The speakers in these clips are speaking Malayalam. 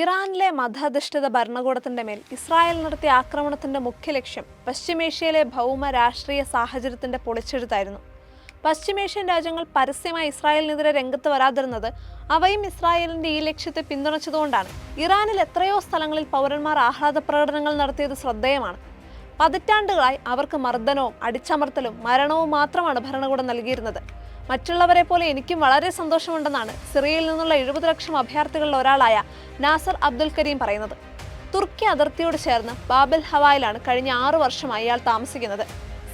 ഇറാനിലെ മതാധിഷ്ഠിത ഭരണകൂടത്തിന്റെ മേൽ ഇസ്രായേൽ നടത്തിയ ആക്രമണത്തിന്റെ മുഖ്യ ലക്ഷ്യം പശ്ചിമേഷ്യയിലെ ഭൗമ രാഷ്ട്രീയ സാഹചര്യത്തിന്റെ പൊളിച്ചെഴുത്തായിരുന്നു. പശ്ചിമേഷ്യൻ രാജ്യങ്ങൾ പരസ്യമായി ഇസ്രായേലിനെതിരെ രംഗത്ത് വരാതിരുന്നത് അവയും ഇസ്രായേലിന്റെ ഈ ലക്ഷ്യത്തെ പിന്തുണച്ചതുകൊണ്ടാണ്. ഇറാനിൽ എത്രയോ സ്ഥലങ്ങളിൽ പൗരന്മാർ ആഹ്ലാദ പ്രകടനങ്ങൾ നടത്തിയത് ശ്രദ്ധേയമാണ്. പതിറ്റാണ്ടുകളായി അവർക്ക് മർദ്ദനവും അടിച്ചമർത്തലും മരണവും മാത്രമാണ് ഭരണകൂടം നൽകിയിരുന്നത്. മറ്റുള്ളവരെ പോലെ എനിക്കും വളരെ സന്തോഷമുണ്ടെന്നാണ് സിറിയയിൽ നിന്നുള്ള എഴുപത് ലക്ഷം അഭയാർത്ഥികളിൽ ഒരാളായ നാസർ അബ്ദുൽ കരീം പറയുന്നത്. തുർക്കി അതിർത്തിയോട് ചേർന്ന് ബാബൽ ഹവായിലാണ് കഴിഞ്ഞ ആറു വർഷമായി അയാൾ താമസിക്കുന്നത്.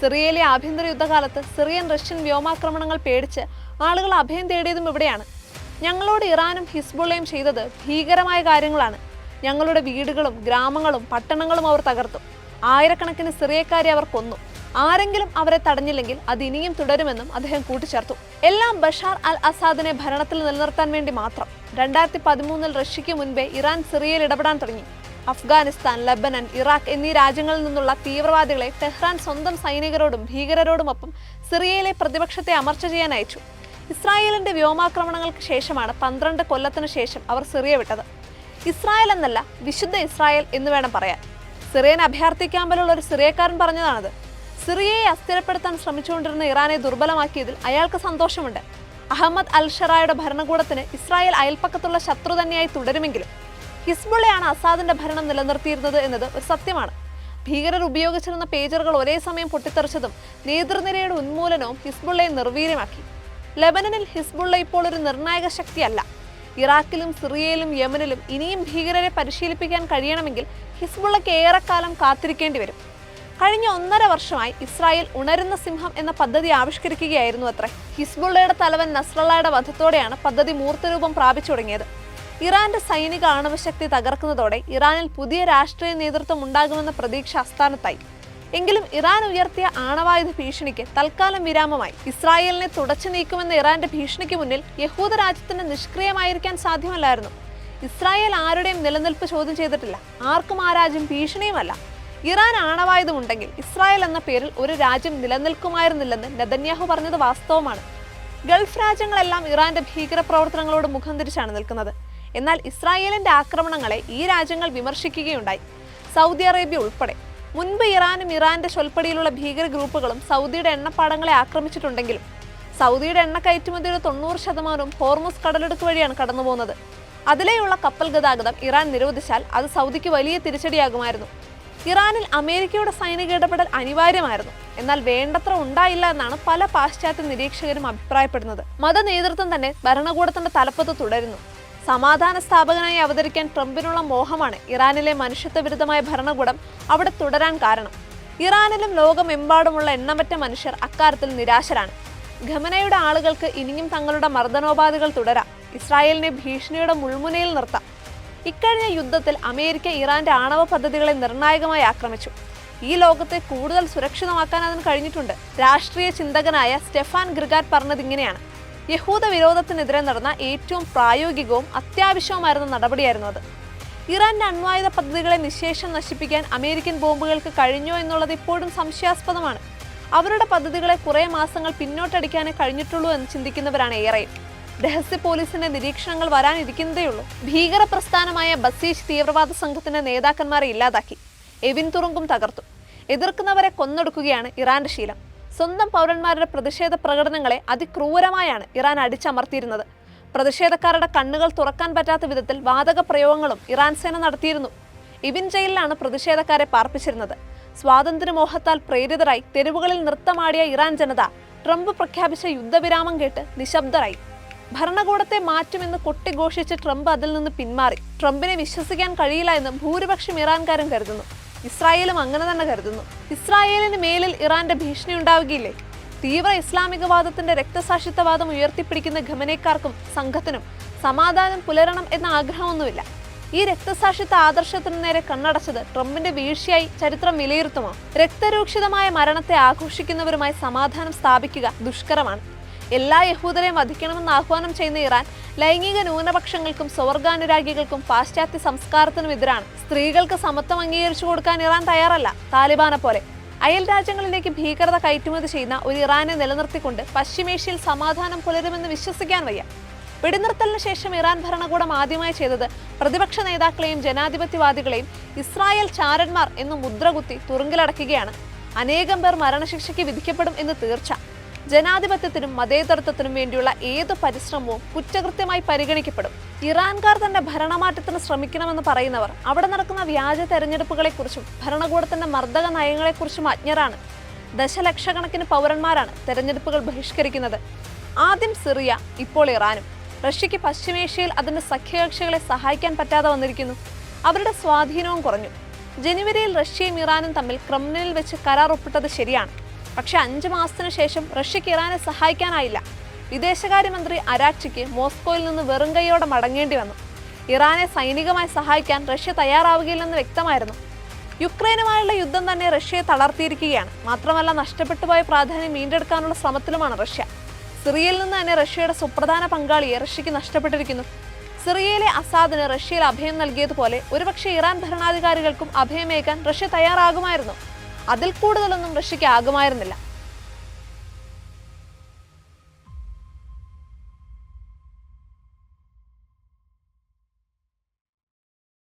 സിറിയയിലെ ആഭ്യന്തര യുദ്ധകാലത്ത് സിറിയൻ റഷ്യൻ വ്യോമാക്രമണങ്ങൾ പേടിച്ച് ആളുകൾ അഭയം തേടിയതും ഇവിടെയാണ്. ഞങ്ങളോട് ഇറാനും ഹിസ്ബുള്ളയും ചെയ്തത് ഭീകരമായ കാര്യങ്ങളാണ്. ഞങ്ങളുടെ വീടുകളും ഗ്രാമങ്ങളും പട്ടണങ്ങളും അവർ തകർത്തു. ആയിരക്കണക്കിന് സിറിയക്കാരെ അവർ കൊന്നു. ആരെങ്കിലും അവരെ തടഞ്ഞില്ലെങ്കിൽ അത് ഇനിയും തുടരുമെന്നും അദ്ദേഹം കൂട്ടിച്ചേർത്തു. എല്ലാം ബഷാർ അൽ അസാദിനെ ഭരണത്തിൽ നിലനിർത്താൻ വേണ്ടി മാത്രം. രണ്ടായിരത്തി പതിമൂന്നിൽ റഷ്യയ്ക്ക് മുൻപേ ഇറാൻ സിറിയയിൽ ഇടപെടാൻ തുടങ്ങി. അഫ്ഗാനിസ്ഥാൻ ലബനൻ ഇറാഖ് എന്നീ രാജ്യങ്ങളിൽ നിന്നുള്ള തീവ്രവാദികളെ ടെഹ്റാൻ സ്വന്തം സൈനികരോടും ഭീകരരോടുമൊപ്പം സിറിയയിലെ പ്രതിപക്ഷത്തെ അമർച്ച ചെയ്യാൻ അയച്ചു. ഇസ്രായേലിന്റെ വ്യോമാക്രമണങ്ങൾക്ക് ശേഷമാണ് പന്ത്രണ്ട് കൊല്ലത്തിനു ശേഷം അവർ സിറിയ വിട്ടത്. ഇസ്രായേൽ എന്നല്ല വിശുദ്ധ ഇസ്രായേൽ എന്ന് വേണം പറയാൻ. സിറിയൻ അഭയാർത്ഥി ക്യാമ്പിലുള്ള ഒരു സിറിയക്കാരൻ പറഞ്ഞതാണത്. സിറിയയെ അസ്ഥിരപ്പെടുത്താൻ ശ്രമിച്ചുകൊണ്ടിരുന്ന ഇറാനെ ദുർബലമാക്കിയതിൽ അയാൾക്ക് സന്തോഷമുണ്ട്. അഹമ്മദ് അൽ ഷറായുടെ ഭരണകൂടത്തിന് ഇസ്രായേൽ അയൽപ്പക്കത്തുള്ള ശത്രു തന്നെയായി തുടരുമെങ്കിലും ഹിസ്ബുള്ളയാണ് അസാദിന്റെ ഭരണം നിലനിർത്തിയിരുന്നത് എന്നത് ഒരു സത്യമാണ്. ഭീകരർ ഉപയോഗിച്ചിരുന്ന പേജറുകൾ ഒരേ സമയം പൊട്ടിത്തെറിച്ചതും നേതൃനിരയുടെ ഉന്മൂലനവും ഹിസ്ബുള്ളയെ നിർവീര്യമാക്കി. ലെബനനിൽ ഹിസ്ബുള്ള ഇപ്പോൾ ഒരു നിർണായക ശക്തിയല്ല. ഇറാഖിലും സിറിയയിലും യമനിലും ഇനിയും ഭീകരരെ പരിശീലിപ്പിക്കാൻ കഴിയണമെങ്കിൽ ഹിസ്ബുള്ളയ്ക്ക് ഏറെക്കാലം കാത്തിരിക്കേണ്ടി വരും. കഴിഞ്ഞ ഒന്നര വർഷമായി ഇസ്രായേൽ ഉണരുന്ന സിംഹം എന്ന പദ്ധതി ആവിഷ്കരിക്കുകയായിരുന്നു അത്രേ. ഹിസ്ബുള്ളയുടെ തലവൻ നസ്രള്ളയുടെ വധത്തോടെയാണ് പദ്ധതി മൂർത്തരൂപം പ്രാപിച്ചു തുടങ്ങിയത്. ഇറാന്റെ സൈനിക ആണവശക്തി തകർക്കുന്നതോടെ ഇറാനിൽ പുതിയ രാഷ്ട്രീയ നേതൃത്വം ഉണ്ടാകുമെന്ന പ്രതീക്ഷ അസ്ഥാനത്തായി എങ്കിലും ഇറാൻ ഉയർത്തിയ ആണവായുധ ഭീഷണിക്ക് തൽക്കാലം വിരാമമായി. ഇസ്രായേലിനെ തുടച്ചു നീക്കുമെന്ന ഇറാന്റെ ഭീഷണിക്ക് മുന്നിൽ യഹൂദ രാജ്യത്തിന് നിഷ്ക്രിയമായിരിക്കാൻ സാധ്യമല്ലായിരുന്നു. ഇസ്രായേൽ ആരുടെയും നിലനിൽപ്പ് ചോദ്യം ചെയ്തിട്ടില്ല. ആർക്കും ആ രാജ്യം ഭീഷണിയുമല്ല. ഇറാൻ ആണവായുധം ഉണ്ടെങ്കിൽ ഇസ്രായേൽ എന്ന പേരിൽ ഒരു രാജ്യം നിലനിൽക്കുമായിരുന്നില്ലെന്ന് നെതന്യാഹു പറഞ്ഞത് വാസ്തവമാണ്. ഗൾഫ് രാജ്യങ്ങളെല്ലാം ഇറാന്റെ ഭീകരപ്രവർത്തനങ്ങളോട് മുഖം തിരിച്ചാണ് നിൽക്കുന്നത്. എന്നാൽ ഇസ്രായേലിന്റെ ആക്രമണങ്ങളെ ഈ രാജ്യങ്ങൾ വിമർശിക്കുകയുണ്ടായി. സൗദി അറേബ്യ ഉൾപ്പെടെ. മുൻപ് ഇറാനും ഇറാന്റെ ചൊൽപ്പടിയിലുള്ള ഭീകര ഗ്രൂപ്പുകളും സൗദിയുടെ എണ്ണപ്പാടങ്ങളെ ആക്രമിച്ചിട്ടുണ്ടെങ്കിലും സൗദിയുടെ എണ്ണ കയറ്റുമതിയുടെ തൊണ്ണൂറ് ശതമാനവും ഹോർമുസ് കടലെടുക്ക് വഴിയാണ് കടന്നുപോകുന്നത്. അതിലെയുള്ള കപ്പൽ ഗതാഗതം ഇറാൻ നിരോധിച്ചാൽ അത് സൗദിക്ക് വലിയ തിരിച്ചടിയാകുമായിരുന്നു. ഇറാനിൽ അമേരിക്കയുടെ സൈനിക ഇടപെടൽ അനിവാര്യമായിരുന്നു. എന്നാൽ വേണ്ടത്ര ഉണ്ടായില്ല എന്നാണ് പല പാശ്ചാത്യ നിരീക്ഷകരും അഭിപ്രായപ്പെടുന്നത്. മത നേതൃത്വം തന്നെ ഭരണകൂടത്തിന്റെ തലപ്പത്ത് തുടരുന്നു. സമാധാന സ്ഥാപകനായി അവതരിക്കാൻ ട്രംപിനുള്ള മോഹമാണ് ഇറാനിലെ മനുഷ്യത്വ വിരുദ്ധമായ ഭരണകൂടം അവിടെ തുടരാൻ കാരണം. ഇറാനിലും ലോകമെമ്പാടുമുള്ള എണ്ണമറ്റ മനുഷ്യർ അക്കാര്യത്തിൽ നിരാശരാണ്. ഖമനയുടെ ആളുകൾക്ക് ഇനിയും തങ്ങളുടെ മർദ്ദനോപാധികൾ തുടരാം. ഇസ്രായേലിനെ ഭീഷണിയുടെ മുൾമുനയിൽ നിർത്താം. ഇക്കഴിഞ്ഞ യുദ്ധത്തിൽ അമേരിക്ക ഇറാന്റെ ആണവ പദ്ധതികളെ നിർണായകമായി ആക്രമിച്ചു. ഈ ലോകത്തെ കൂടുതൽ സുരക്ഷിതമാക്കാൻ അതിന് കഴിഞ്ഞിട്ടുണ്ട്. രാഷ്ട്രീയ ചിന്തകനായ സ്റ്റെഫാൻ ഗ്രിഗാറ്റ് പറഞ്ഞത് ഇങ്ങനെയാണ്. യഹൂദ വിരോധത്തിനെതിരെ നടന്ന ഏറ്റവും പ്രായോഗികവും അത്യാവശ്യവുമായിരുന്ന നടപടിയായിരുന്നു അത്. ഇറാന്റെ അണ്വായുധ പദ്ധതികളെ നിശേഷം നശിപ്പിക്കാൻ അമേരിക്കൻ ബോംബുകൾക്ക് കഴിഞ്ഞോ എന്നുള്ളത് ഇപ്പോഴും സംശയാസ്പദമാണ്. അവരുടെ പദ്ധതികളെ കുറേ മാസങ്ങൾ പിന്നോട്ടടിക്കാനേ കഴിഞ്ഞിട്ടുള്ളൂ എന്ന് ചിന്തിക്കുന്നവരാണ് ഏറെയും. രഹസ്യ പോലീസിന്റെ നിരീക്ഷണങ്ങൾ വരാനിരിക്കുന്നതേയുള്ളൂ ഭീകര പ്രസ്ഥാനമായ ബസീഷ് തീവ്രവാദ സംഘത്തിന്റെ നേതാക്കന്മാരെ ഇല്ലാതാക്കി. എവിൻ തുറുങ്കും തകർത്തു. എതിർക്കുന്നവരെ കൊന്നൊടുക്കുകയാണ് ഇറാന്റെ ശീലം. സ്വന്തം പൗരന്മാരുടെ പ്രതിഷേധ പ്രകടനങ്ങളെ അതിക്രൂരമായാണ് ഇറാൻ അടിച്ചമർത്തിയിരുന്നത്. പ്രതിഷേധക്കാരുടെ കണ്ണുകൾ തുറക്കാൻ പറ്റാത്ത വിധത്തിൽ വാതക പ്രയോഗങ്ങളും ഇറാൻ സേന നടത്തിയിരുന്നു. ഇബിൻ ജയിലിലാണ് പ്രതിഷേധക്കാരെ പാർപ്പിച്ചിരുന്നത്. സ്വാതന്ത്ര്യമോഹത്താൽ പ്രേരിതരായി തെരുവുകളിൽ നൃത്തമാടിയ ഇറാൻ ജനത ട്രംപ് പ്രഖ്യാപിച്ച യുദ്ധവിരാമം കേട്ട് നിശബ്ദരായി. ഭരണകൂടത്തെ മാറ്റുമെന്ന് കൊട്ടിഘോഷിച്ച് ട്രംപ് അതിൽ നിന്ന് പിന്മാറി. ട്രംപിനെ വിശ്വസിക്കാൻ കഴിയില്ല എന്ന് ഭൂരിപക്ഷം ഇറാൻകാരും കരുതുന്നു. ഇസ്രായേലും അങ്ങനെ തന്നെ കരുതുന്നു. ഇസ്രായേലിന് മേലിൽ ഇറാന്റെ ഭീഷണി ഉണ്ടാവുകയില്ലേ? തീവ്ര ഇസ്ലാമികവാദത്തിന്റെ രക്തസാക്ഷിത്വവാദം ഉയർത്തിപ്പിടിക്കുന്ന ഖമനേക്കാർക്കും സംഘത്തിനും സമാധാനം പുലരണം എന്ന ആഗ്രഹമൊന്നുമില്ല. ഈ രക്തസാക്ഷിത്വ ആദർശത്തിനു നേരെ കണ്ണടച്ചത് ട്രംപിന്റെ വീഴ്ചയായി ചരിത്രം വിലയിരുത്തുമോ? രക്തരൂക്ഷിതമായ മരണത്തെ ആഘോഷിക്കുന്നവരുമായി സമാധാനം സ്ഥാപിക്കുക ദുഷ്കരമാണ്. എല്ലാ യഹൂദരെയും വധിക്കണമെന്ന് ആഹ്വാനം ചെയ്യുന്ന ഇറാൻ ലൈംഗിക ന്യൂനപക്ഷങ്ങൾക്കും സ്വർഗാനുരാഗികൾക്കും പാശ്ചാത്യ സംസ്കാരത്തിനും എതിരാണ്. സ്ത്രീകൾക്ക് സമത്വം അംഗീകരിച്ചു കൊടുക്കാൻ ഇറാൻ തയ്യാറല്ല. താലിബാനെ പോലെ. അയൽ രാജ്യങ്ങളിലേക്ക് ഭീകരത കയറ്റുമതി ചെയ്യുന്ന ഒരു ഇറാനെ നിലനിർത്തിക്കൊണ്ട് പശ്ചിമേഷ്യയിൽ സമാധാനം പുലരുമെന്ന് വിശ്വസിക്കാൻ വയ്യ. വെടിനിർത്തലിന് ശേഷം ഇറാൻ ഭരണകൂടം ആദ്യമായി ചെയ്തത് പ്രതിപക്ഷ നേതാക്കളെയും ജനാധിപത്യവാദികളെയും ഇസ്രായേൽ ചാരന്മാർ എന്ന് മുദ്രകുത്തി തുറുങ്കിലടക്കുകയാണ്. അനേകം പേർ മരണശിക്ഷയ്ക്ക് വിധിക്കപ്പെടും എന്ന് തീർച്ച. ജനാധിപത്യത്തിനും മതേതരത്വത്തിനും വേണ്ടിയുള്ള ഏത് പരിശ്രമവും കുറ്റകൃത്യമായി പരിഗണിക്കപ്പെടും. ഇറാൻകാർ തന്റെ ഭരണമാറ്റത്തിന് ശ്രമിക്കണമെന്ന് പറയുന്നവർ അവിടെ നടക്കുന്ന വ്യാജ തെരഞ്ഞെടുപ്പുകളെക്കുറിച്ചും ഭരണകൂടത്തിന്റെ മർദ്ദക നയങ്ങളെക്കുറിച്ചും അജ്ഞരാണ്. ദശലക്ഷക്കണക്കിന് പൗരന്മാരാണ് തെരഞ്ഞെടുപ്പുകൾ ബഹിഷ്കരിക്കുന്നത്. ആദ്യം സിറിയ ഇപ്പോൾ ഇറാനും. റഷ്യയ്ക്ക് പശ്ചിമേഷ്യയിൽ അതിന്റെ സഖ്യകക്ഷികളെ സഹായിക്കാൻ പറ്റാതെ വന്നിരിക്കുന്നു. അവരുടെ സ്വാധീനവും കുറഞ്ഞു. ജനുവരിയിൽ റഷ്യയും ഇറാനും തമ്മിൽ ക്രമിനലിൽ വെച്ച് കരാർ ഒപ്പിട്ടത് ശരിയാണ്. പക്ഷെ അഞ്ച് മാസത്തിന് ശേഷം റഷ്യക്ക് ഇറാനെ സഹായിക്കാനായില്ല. വിദേശകാര്യമന്ത്രി അരാക്ഷിക്ക് മോസ്കോയിൽ നിന്ന് വെറും കൈയോടെ മടങ്ങേണ്ടി വന്നു. ഇറാനെ സൈനികമായി സഹായിക്കാൻ റഷ്യ തയ്യാറാവുകയില്ലെന്ന് വ്യക്തമായിരുന്നു. യുക്രൈനുമായുള്ള യുദ്ധം തന്നെ റഷ്യയെ തളർത്തിയിരിക്കുകയാണ്. മാത്രമല്ല നഷ്ടപ്പെട്ടു പോയ പ്രാധാന്യം വീണ്ടെടുക്കാനുള്ള ശ്രമത്തിലുമാണ് റഷ്യ. സിറിയയിൽ നിന്ന് തന്നെ റഷ്യയുടെ സുപ്രധാന പങ്കാളിയെ റഷ്യക്ക് നഷ്ടപ്പെട്ടിരിക്കുന്നു. സിറിയയിലെ അസാദിന് റഷ്യയിൽ അഭയം നൽകിയതുപോലെ ഒരുപക്ഷെ ഇറാൻ ഭരണാധികാരികൾക്കും അഭയമേകാൻ റഷ്യ തയ്യാറാകുമായിരുന്നു. അതിൽ കൂടുതലൊന്നും റഷ്യയ്ക്ക് ആകുമായിരുന്നില്ല.